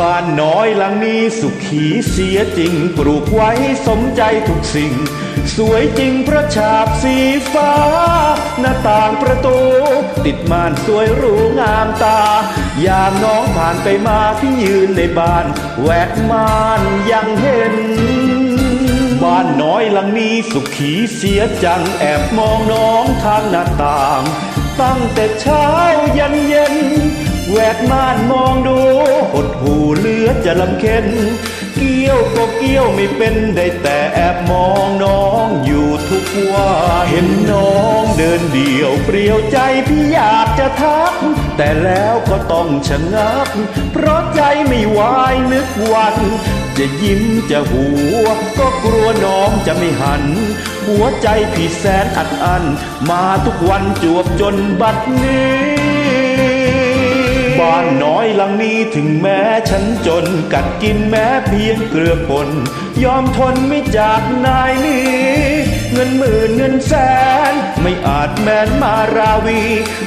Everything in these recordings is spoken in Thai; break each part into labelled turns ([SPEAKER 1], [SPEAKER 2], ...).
[SPEAKER 1] บ้านน้อยหลังนี้สุขีเสียจริง ปลูกไว้สมใจทุกสิ่ง สวยจริงพระฉาบสีฟ้า หน้าต่างประตู ติดม่านสวยหรูงามตา ยามน้องผ่านไปมาพี่ยืนในบ้าน แวกม่านยังเห็น บ้านน้อยหลังนี้สุขีเสียจังแอบมองน้องทางหน้าต่าง ตั้งแต่เช้ายันเย็น แวกม่านมองดู เหลือจะลำเค็นเกี้ยวก็เกี้ยวไม่เป็นได้แต่แอบมองน้องอยู่ทุกวันเห็นน้องเดินเดี่ยวเปลี่ยวใจพี่อยากจะทัก แต่แล้วก็ต้องชะงัก เพราะใจไม่ไหวนึกวัน จะยิ้มจะหัว ก็กลัวน้องจะไม่หัน หัวใจพี่แสนอัดอัน มาทุกวันจวบจนบัดนี้ บ้านน้อยหลังนี้ถึงแม้ฉันจนกัดกินแม้เพียงเกลือปนยอมทนไม่จากนายนี้ เงินหมื่นเงินแสน ไม่อาจแม้นมาราวี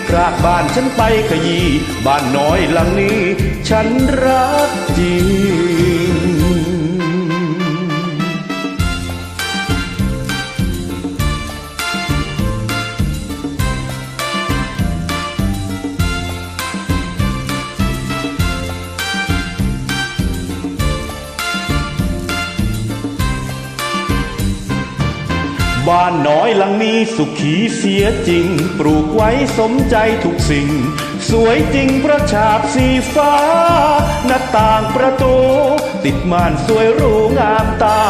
[SPEAKER 1] พรากบ้านฉันไปขยี้บ้านน้อยหลังนี้ ฉันรัก บ้านน้อยหลังนี้สุขีเสียจริง ปลูกไว้สมใจทุกสิ่ง สวยจริงเพระฉาบสีฟ้า หน้าต่างประตู ติดม่านสวยรูงามตา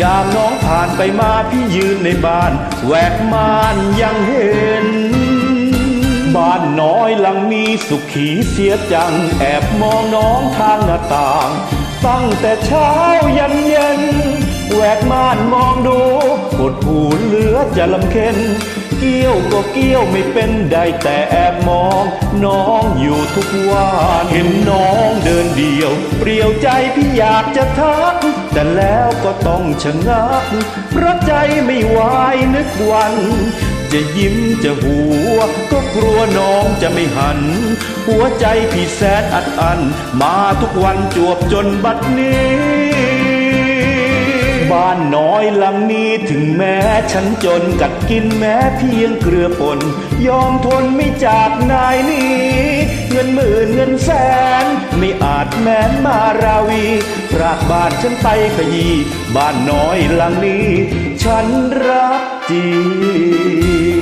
[SPEAKER 1] ยามน้องผ่านไปมาพี่ยืนในบ้านแวกม่านยังเห็น บ้านน้อยหลังนี้สุขีเสียจัง แอบมองน้องทางหน้าต่าง ตั้งแต่เช้ายันเย็น แหวกม่านมองดูกดหูเหลือจะลำเค็นเกี้ยวก็เกี้ยวไม่เป็นได้แต่แอบมอง น้องอยู่ทุกวันเห็นน้องเดินเดียว เปลี่ยวใจพี่อยากจะทัก แต่แล้วก็ต้องชะงักเพราะใจไม่ไหวนึกวัน จะยิ้มจะหัว ก็กลัวน้องจะไม่หัน หัวใจพี่แสนอัดอัน มาทุกวันจวบจนบัดนี้ บ้านน้อยหลังนี้ถึงแม้ฉันจนกัดกินแม้เพียงเกลือปนยอมทนไม่จากนายนี้ เงินหมื่นเงินแสน ไม่อาจแม้นมาราวีปรากบ้านฉันไปขยี้บ้านน้อยหลังนี้ ฉันรักจริง